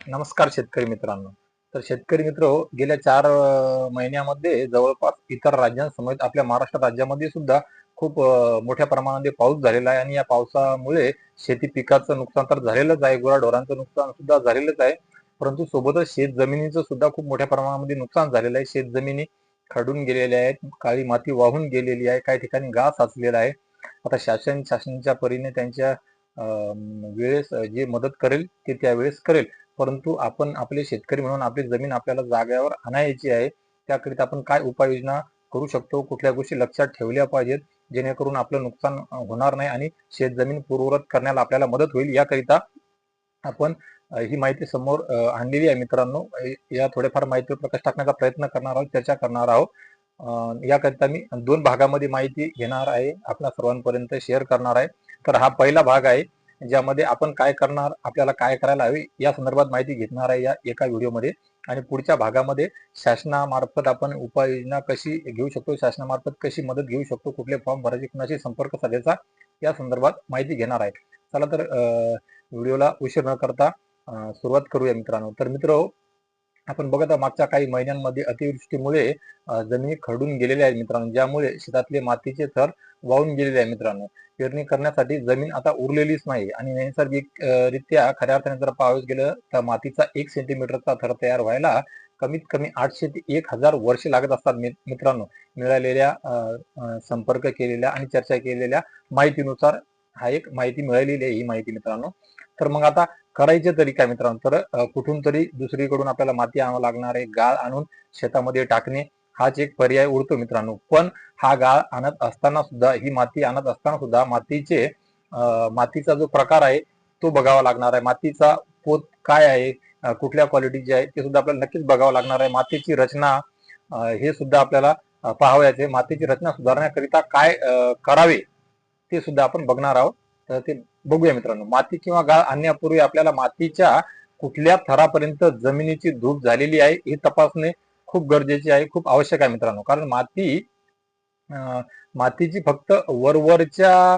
नमस्कार शेतकरी मित्रांनो. तर शेतकरी मित्र हो, गेल्या चार महिन्यामध्ये जवळपास इतर राज्यांसमोर आपल्या महाराष्ट्र राज्यामध्ये सुद्धा खूप मोठ्या प्रमाणामध्ये पाऊस झालेला आहे आणि या पावसामुळे शेती पिकाचं नुकसान तर झालेलंच आहे गुराढोरांचं नुकसान सुद्धा झालेलंच आहे. परंतु सोबतच शेत जमिनीचं सुद्धा खूप मोठ्या प्रमाणामध्ये नुकसान झालेलं आहे. शेत जमिनी खडून गेलेल्या आहेत काळी माती वाहून गेलेली आहे काही ठिकाणी गाळ साचलेला आहे. आता शासन शासनाच्या परीने त्यांच्या वेळेस जे मदत करेल ते त्यावेळेस करेल. परंतु आपण आपले शेतकरी म्हणून आपली जमीन आपल्याला जाग्यावर आणायची आहे त्याकरिता आपण काय उपाययोजना करू शकतो? कुठल्या गोष्टी लक्षात ठेवल्या पाहिजेत? जेणेकरून आपलं नुकसान होणार नाही आणि शेत जमीन पूर्ववत करण्याला आपल्याला मदत होईल? याकरिता आपण ही माहिती समोर आणलेली आहे मित्रांनो. या थोड्याफार माहिती प्रकाश टाकण्याचा प्रयत्न करणार आहोत चर्चा करणार आहोत. याकरिता मी दोन भागामध्ये माहिती घेणार आहे आपल्या सर्वांपर्यंत शेअर करणार आहे. तर हा पहिला भाग आहे ज्यामध्ये आपण काय करणार आपल्याला काय करायला हवे या संदर्भात माहिती घेणार आहे या एका व्हिडिओमध्ये. आणि पुढच्या भागामध्ये शासनामार्फत आपण उपाययोजना कशी घेऊ शकतो शासनामार्फत कशी मदत घेऊ शकतो कुठले फॉर्म भरायचे कुणाशी संपर्क साधायचा या संदर्भात माहिती घेणार आहे. चला तर अं, व्हिडिओला उशीर न करता सुरुवात करूया मित्रांनो. तर मित्र आपण बघत आहोत मागच्या काही महिन्यांमध्ये अतिवृष्टीमुळे जमिनी खरडून गेलेल्या आहेत मित्रांनो ज्यामुळे शेतातले मातीचे थर वाहून गेलेले आहे मित्रांनो. पेरणी करण्यासाठी जमीन आता उरलेलीच नाही. आणि नैसर्गिक रित्या खऱ्या अर्थाने जर पाहावयास गेलं तर मातीचा एक सेंटीमीटरचा थर तयार व्हायला कमीत कमी आठशे ते एक हजार वर्ष लागत असतात मि- मित्रांनो. मिळालेल्या संपर्क केलेल्या आणि चर्चा केलेल्या माहितीनुसार हा एक माहिती मिळालेली आहे ही माहिती मित्रांनो. तर मग आता करायचे तरी काय मित्रांनो? तर कुठून तरी दुसरीकडून आपल्याला माती आणावं लागणार आहे. गाळ आणून शेतामध्ये टाकणे हाच एक पर्याय उरतो मित्रांनो. पण हा गाळ आणत असताना सुद्धा ही माती आणत असताना सुद्धा मातीचे मातीचा जो प्रकार आहे तो बघावा लागणार आहे. मातीचा पोत काय आहे कुठल्या क्वालिटीचे आहे ते सुद्धा आपल्याला नक्कीच बघावं लागणार आहे. मातीची रचना हे सुद्धा आपल्याला पाहावयाचे. मातीची रचना सुधारण्याकरिता काय करावे ते सुद्धा आपण बघणार आहोत. तर ते बघूया मित्रांनो. माती किंवा गाळ आणण्यापूर्वी आपल्याला मातीच्या कुठल्या थरापर्यंत जमिनीची धूप झालेली आहे हे तपासणे खूप गरजेची आहे खूप आवश्यक आहे मित्रांनो. कारण माती अं, मातीची फक्त वरवरच्या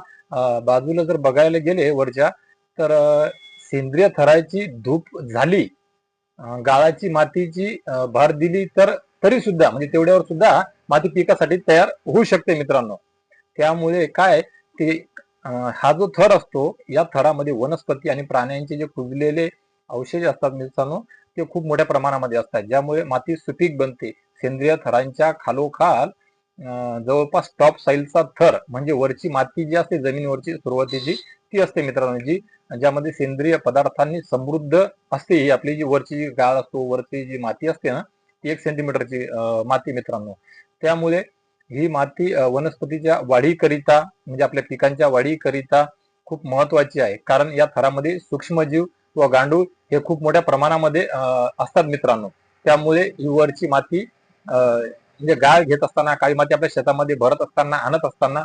बाजूला जर बघायला गेले वरच्या तर सेंद्रिय थराची धूप झाली गाळाची मातीची भर दिली तर तरी सुद्धा म्हणजे तेवढ्यावर सुद्धा माती पिकासाठी तयार होऊ शकते मित्रांनो. त्यामुळे काय ते हा जो थर असतो या थरामध्ये वनस्पती आणि प्राण्यांचे जे कुजलेले अवशेष असतात मित्रांनो ते खूप मोठ्या प्रमाणामध्ये असतात ज्यामुळे माती सुपीक बनते. सेंद्रिय थरांच्या खालोखाल जवळपास टॉप साईलचा थर म्हणजे वरची माती जी असते जमिनीवरची सुरुवातीची ती असते मित्रांनो जी ज्यामध्ये सेंद्रिय पदार्थांनी समृद्ध असते. ही आपली जी वरची जी गाळ असतो वरची जी माती असते ना ती एक सेंटीमीटरची माती मित्रांनो. त्यामुळे ही माती वनस्पतीच्या वाढीकरिता म्हणजे आपल्या पिकांच्या वाढीकरिता खूप महत्वाची आहे. कारण या थरामध्ये सूक्ष्मजीव व गांडूळ हे खूप मोठ्या प्रमाणामध्ये अं, असतात मित्रांनो. त्यामुळे ही वरची माती अं, म्हणजे गाळ घेत असताना काळी माती आपल्या शेतामध्ये भरत असताना आणत असताना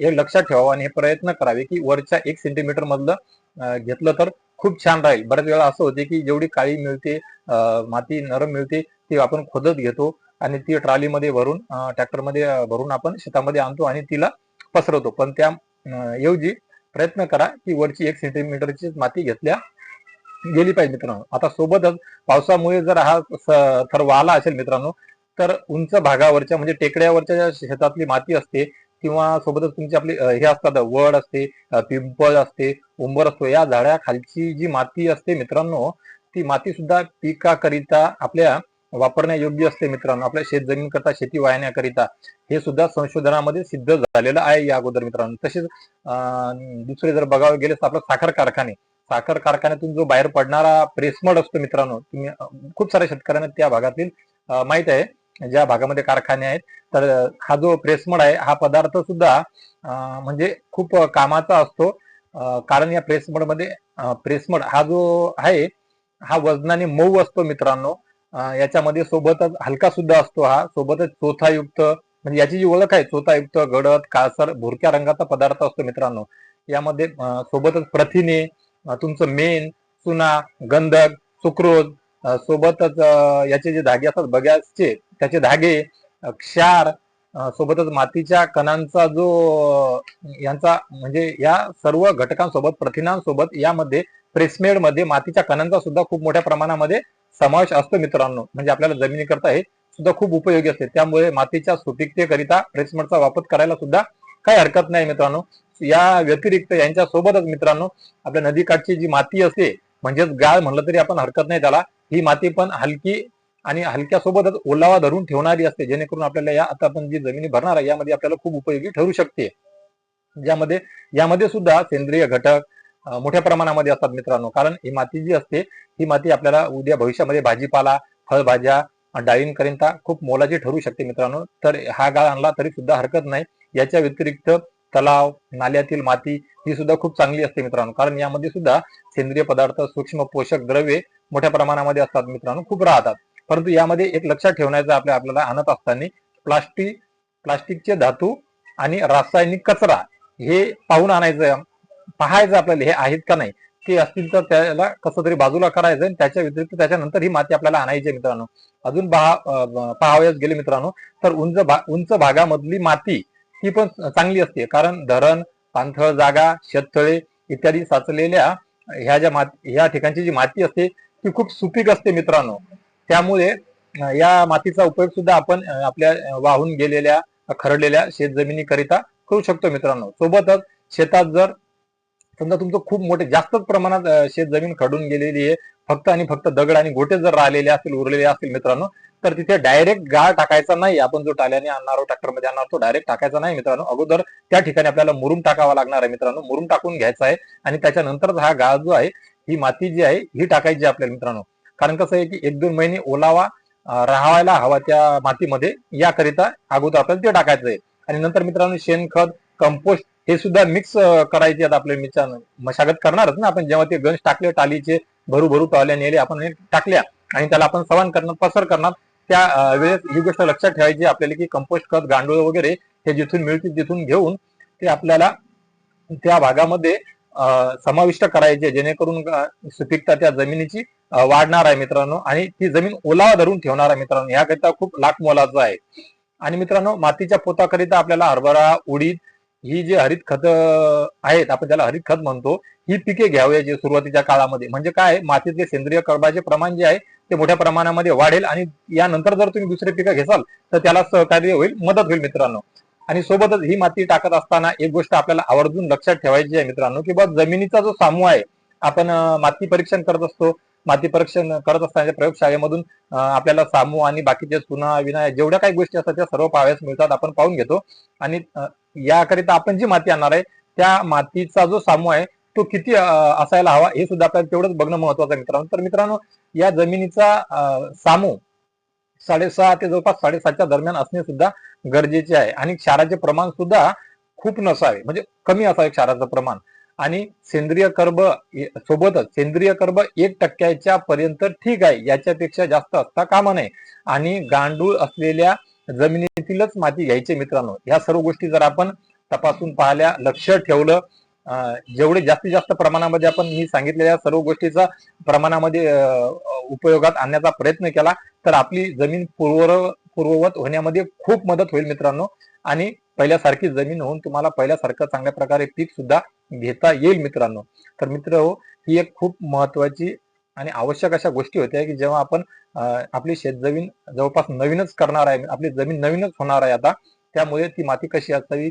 हे लक्षात ठेवावं आणि हे प्रयत्न करावे की वरच्या एक सेंटीमीटर मधलं घेतलं तर खूप छान राहील. बऱ्याच वेळा असं होते की जेवढी काळी मिळते अं, माती नरम मिळते ती आपण खोदत घेतो आणि ती ट्रॉलीमध्ये भरून ट्रॅक्टरमध्ये भरून आपण शेतामध्ये आणतो आणि तिला पसरवतो. पण त्या ऐवजी प्रयत्न करा की वरची एक सेंटीमीटरची माती घेतल्या गेली पाहिजे मित्रांनो. आता सोबतच पावसामुळे जर हा थर वाहला असेल मित्रांनो तर उंच भागावरच्या म्हणजे टेकड्यावरच्या ज्या शेतातली माती असते किंवा सोबतच तुमची आपली हे असतात वड असते पिंपळ असते उंबर असतो या झाडाखालची जी माती असते मित्रांनो ती माती सुद्धा पिकाकरिता आपल्या वापरण्यायोग्य असते मित्रांनो. आपल्या शेत जमीन करता शेती वाहण्याकरिता हे सुद्धा संशोधनामध्ये सिद्ध झालेलं आहे या अगोदर मित्रांनो. तसेच अं, दुसरे जर बघावं गेले तर आपलं साखर कारखाने. साखर कारखान्यातून जो बाहेर पडणारा प्रेसमड असतो मित्रांनो तुम्ही खूप साऱ्या शेतकऱ्यांना त्या भागातील माहीत आहे ज्या भागामध्ये कारखाने आहेत. तर हा जो प्रेसमड आहे हा पदार्थ सुद्धा म्हणजे खूप कामाचा असतो. कारण या प्रेसमडमध्ये प्रेसमड हा जो आहे हा वजनाने मऊ असतो मित्रांनो. याच्यामध्ये सोबतच हलका सुद्धा असतो हा. सोबतच चोथायुक्त म्हणजे याची जी ओळख आहे चोथायुक्त गडद काळसर भुरक्या रंगाचा पदार्थ असतो मित्रांनो. यामध्ये सोबतच प्रथिने तुमचं मेन चुना गंधक सुक्रोज सोबतच याचे जे धागे असतात बग्याचे त्याचे धागे क्षार सोबतच मातीच्या कणांचा जो यांचा म्हणजे या सर्व घटकांसोबत प्रथिनांसोबत यामध्ये प्रेसमेडमध्ये मातीच्या कणांचा सुद्धा खूप मोठ्या प्रमाणामध्ये समावेश असतो मित्रांनो. म्हणजे आपल्याला जमिनीकरता हे सुद्धा खूप उपयोगी असते. त्यामुळे मातीच्या सुपीकतेकरिता प्रेसमेडचा वापर करायला सुद्धा काही हरकत नाही मित्रांनो. या व्यतिरिक्त यांच्या सोबतच मित्रांनो आपल्या नदीकाठची जी माती असते म्हणजेच गाळ म्हणलं तरी आपण हरकत नाही त्याला. ही माती पण हलकी आणि हलक्या सोबतच ओलावा धरून ठेवणारी असते जेणेकरून आपल्याला या आता आपण जी जमिनी भरणार आहे यामध्ये आपल्याला खूप उपयोगी ठरू शकते. ज्यामध्ये यामध्ये सुद्धा सेंद्रिय घटक मोठ्या प्रमाणामध्ये असतात मित्रांनो. कारण ही माती जी असते ही माती आपल्याला उद्या भविष्यामध्ये भाजीपाला फळभाज्या डाळींकरिता खूप मोलाची ठरू शकते मित्रांनो. तर हा गाळ आणला तरी सुद्धा हरकत नाही. याच्या व्यतिरिक्त तलाव नाल्यातील माती ही सुद्धा खूप चांगली असते मित्रांनो. कारण यामध्ये सुद्धा सेंद्रिय पदार्थ सूक्ष्म पोषक द्रव्ये मोठ्या प्रमाणामध्ये असतात मित्रांनो खूप राहतात. परंतु यामध्ये एक लक्षात ठेवण्याचं आपल्या आपल्याला आणत असताना प्लास्टिक प्लास्टिकचे धातू आणि रासायनिक कचरा हे पाहून आणायचं पाहायचं आपल्याला हे आहेत का नाही ते असतील तर त्याला कसं तरी बाजूला करायचं आणि त्याच्या व्यतिरिक्त त्याच्यानंतर ही माती आपल्याला आणायची मित्रांनो. अजून पहा पाहावयास गेले मित्रांनो तर उंच भा उंच भागामधली माती ही पण चांगली असते. कारण धरण पाणथळ जागा शेततळे इत्यादी साचलेल्या ह्या ज्या माती ह्या ठिकाणची जी माती असते ती खूप सुपीक असते मित्रांनो. त्यामुळे या मातीचा उपयोग सुद्धा आपण आपल्या वाहून गेलेल्या खरडलेल्या शेत जमिनीकरिता करू शकतो मित्रांनो. सोबतच शेतात जर समजा तुमचं खूप मोठे जास्तच प्रमाणात शेत जमीन खडून गेलेली आहे फक्त आणि फक्त दगड आणि गोटे जर राहिलेले असतील उरलेले असतील मित्रांनो तर तिथे डायरेक्ट गाळ टाकायचा नाही. आपण जो टाल्याने आणणार ट्रॅक्टरमध्ये आणणार तो डायरेक्ट टाकायचा नाही मित्रांनो. अगोदर त्या ठिकाणी आपल्याला मुरुम टाकावा लागणार आहे मित्रांनो. मुरुम टाकून घ्यायचा आहे आणि त्याच्यानंतर हा गाळ जो आहे ही माती जी आहे ही टाकायची आपल्याला मित्रांनो. कारण कसं आहे की एक दोन महिने ओलावा राहायला हवा त्या मातीमध्ये. याकरिता अगोदर आपल्याला ते टाकायचं आहे. आणि नंतर मित्रांनो शेणखत कंपोस्ट हे सुद्धा मिक्स करायचे आहेत आपले मित्र मशागत करणारच ना आपण. जेव्हा ते गंज टाकले टालीचे भरू भरू टॉल्या नेले आपण हे टाकल्या आणि त्याला आपण सवान करणार पसर करणार. त्या वेळेस ही गोष्ट लक्षात ठेवायची आपल्याला की कंपोस्ट खत गांडूळ वगैरे हे जिथून मिळतील तिथून घेऊन ते आपल्याला त्या भागामध्ये अं, समाविष्ट करायचे जेणेकरून सुपीकता त्या जमिनीची वाढणार आहे मित्रांनो. आणि ती जमीन ओलावा धरून ठेवणार आहे मित्रांनो. याकरिता खूप लाख मोलाचं आहे. आणि मित्रांनो मातीच्या पोताकरिता आपल्याला हरभरा उडीद ही जी हरित खत आहेत आपण त्याला हरित खत म्हणतो ही पिके घ्यावयाची सुरुवातीच्या काळामध्ये. म्हणजे काय मातीतले सेंद्रिय कर्बाचे प्रमाण जे आहे ते मोठ्या प्रमाणामध्ये वाढेल आणि यानंतर जर तुम्ही दुसरे पिकं घेसाल तर त्याला सहकार्य होईल मदत होईल मित्रांनो. आणि सोबतच ही माती टाकत असताना एक गोष्ट आपल्याला आवर्जून लक्षात ठेवायची आहे मित्रांनो की बा जमिनीचा जो समूह आहे आपण माती परीक्षण करत असतो माती परीक्षण करत असताना प्रयोगशाळेमधून आपल्याला सामू आणि बाकीचे चुना विना जेवढ्या काही गोष्टी असतात त्या सर्व पाहाव्यास मिळतात आपण पाहून घेतो. आणि याकरिता आपण जी माती आणणार आहे त्या मातीचा जो सामू आहे तो किती असायला हवा हे सुद्धा आपल्याला तेवढंच बघणं महत्वाचं आहे मित्रांनो. तर मित्रांनो या जमिनीचा सामू साडेसहा ते जवळपास साडेसातच्या दरम्यान असणे सुद्धा गरजेचे आहे. आणि क्षाराचे प्रमाण सुद्धा खूप नसावे. म्हणजे कमी असावे क्षाराचं प्रमाण. आणि सेंद्रिय कर्ब सोबतच सेंद्रिय कर्ब एक टक्क्याच्या पर्यंत ठीक आहे याच्यापेक्षा जास्त असता कामा नये. आणि गांडूळ असलेल्या जमिनीतीलच माती घ्यायची मित्रांनो. ह्या सर्व गोष्टी जर आपण तपासून पाहिल्या लक्ष ठेवलं जेवढे जास्तीत जास्त प्रमाणामध्ये आपण मी सांगितलेल्या सर्व गोष्टीचा प्रमाणामध्ये उपयोगात आणण्याचा प्रयत्न केला तर आपली जमीन पूर्व पूर्ववत होण्यामध्ये खूप मदत होईल मित्रांनो. आणि पहिल्यासारखी जमीन होऊन तुम्हाला पहिल्यासारखं चांगल्या प्रकारे पीक सुद्धा घेता येईल मित्रांनो. तर मित्र हो ही एक खूप महत्वाची आणि आवश्यक अशा गोष्टी होत्या की जेव्हा आपण आपली शेतजमीन जवळपास नवीनच करणार आहे आपली जमीन नवीनच होणार आहे आता त्यामुळे ती माती कशी असावी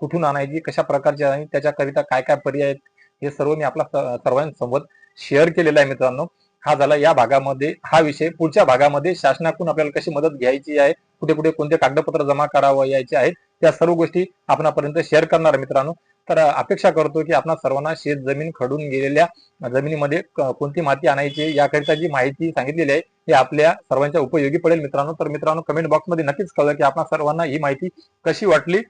कुठून आणायची कशा प्रकारची आणायची त्याच्याकरिता काय काय पर्याय आहेत हे सर्व मी आपला सर्वांसोबत शेअर केलेला आहे मित्रांनो. हा झाला या भागामध्ये हा विषय पुढच्या भागामध्ये शासनाकडून आपल्याला कशी मदत घ्यायची आहे कुठे कुठे कोणते कागदपत्र जमा करावं यायचे आहेत त्या सर्व गोष्टी आपणापर्यंत शेअर करणार मित्रांनो. तर अपेक्षा करतो की आपण सर्वांना शेत जमीन खडून गेलेल्या जमिनीमध्ये कोणती माती आणायची याकरिता जी माहिती सांगितलेली आहे हे आपल्या सर्वांच्या उपयोगी पडेल मित्रांनो. तर मित्रांनो कमेंट बॉक्समध्ये नक्कीच कळलं की आपण सर्वांना ही माहिती कशी वाटली.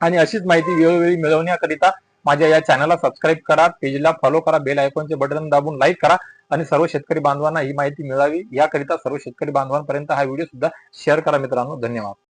आणि अशीच माहिती वेळोवेळी मिळवण्याकरिता माझ्या या चॅनलला सबस्क्राईब करा पेजला फॉलो करा बेल आयकॉनचे बटन दाबून लाईक करा आणि सर्व शेतकरी बांधवांना ही माहिती मिळावी. याकरिता सर्व शेतकरी बांधवांपर्यंत हा व्हिडिओ सुद्धा शेअर करा मित्रांनो. धन्यवाद.